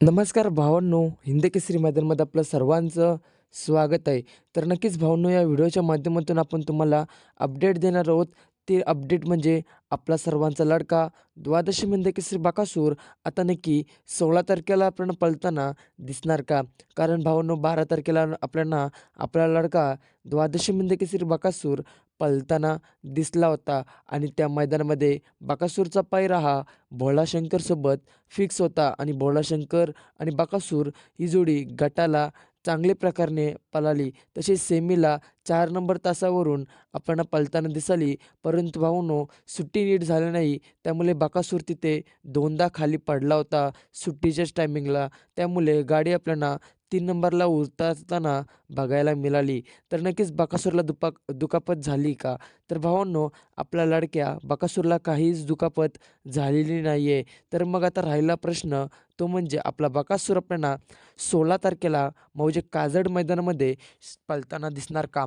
नमस्कार भावांनो हिंद केसरी मैदानमध्ये आपलं सर्वांचं स्वागत आहे. तर नक्कीच भावांनो या व्हिडिओच्या माध्यमातून आपण तुम्हाला अपडेट देणार आहोत ते अपडेट म्हणजे आपला सर्वांचा लडका द्वादशी हिंद केसरी बाकासूर आता नक्की सोळा तारखेला आपल्याला पळताना दिसणार का? कारण भावांनो बारा तारखेला आपल्याला आपला लडका द्वादशी हिंद केसरी बाकासूर पळताना दिसला होता आणि त्या मैदानामध्ये बाकासूरचा पायरा हा भोळाशंकरसोबत फिक्स होता आणि भोळाशंकर आणि बाकासूर ही जोडी गटाला चांगल्या प्रकारे पळाली तसेच सेमीला चार नंबर तासावरून आपल्याला पळताना दिसाली. परंतु भाऊनो सुट्टी नीट झाली नाही. त्यामुळे बाकासूर तिथे दोनदा खाली पडला होता सुट्टीच्याच टायमिंगला त्यामुळे गाडी आपल्याला तीन नंबरला उतरताना बघायला मिळाली. तर नक्कीच बकासूरला दुपा दुखापत झाली का? तर भावांनो आपल्या लाडक्या बकासूरला काहीच दुखापत झालेली नाही आहे तर मग आता राहिला प्रश्न तो म्हणजे आपला बकासूर आपल्याला सोळा तारखेला म्हणजे काजड मैदानामध्ये पलताना पळताना दिसणार का?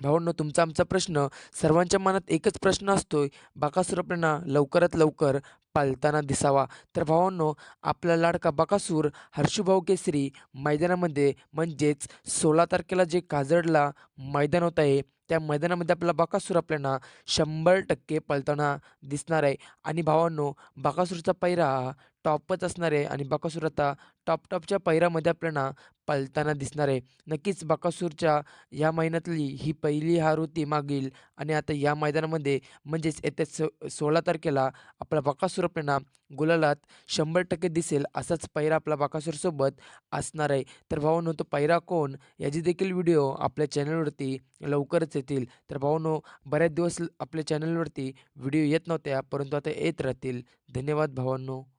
भावांनो तुमचा आमचा प्रश्न सर्वांच्या मनात एकच प्रश्न असतोय. बकासूर आपल्याला लवकरात लवकर पालताना दिसावा. तर भावांनो आपला लाडका बकासूर हर्षुभाऊ केसरी मैदानामध्ये म्हणजेच सोळा तारखेला जे काजडला मैदान होत आहे त्या मैदानामध्ये आपला बकासूर आपल्याला शंभर टक्के पळताना दिसणार आहे. आणि भावांनो बकासूरचा पैरा हा टॉपच असणार आहे आणि बकासूर आता टॉप टॉपच्या पैरामध्ये आपल्याला पळताना दिसणार आहे. नक्कीच बकासूरच्या या महिन्यातली ही पहिली हार होती मागील आणि आता या मैदानामध्ये म्हणजेच येत्या सो सोळा तारखेला आपला बकासूर आपल्याला गुलालात शंभर टक्के दिसेल असाच पैरा आपला बाकासूरसोबत असणार आहे. तर भावांनो तो पैरा कोण? याची देखील व्हिडिओ आपल्या चॅनलवरती लवकरच येतील. तर भावांनो बऱ्याच दिवस आपल्या चॅनलवरती व्हिडिओ येत नव्हत्या परंतु आता येत राहतील. धन्यवाद भावांनो.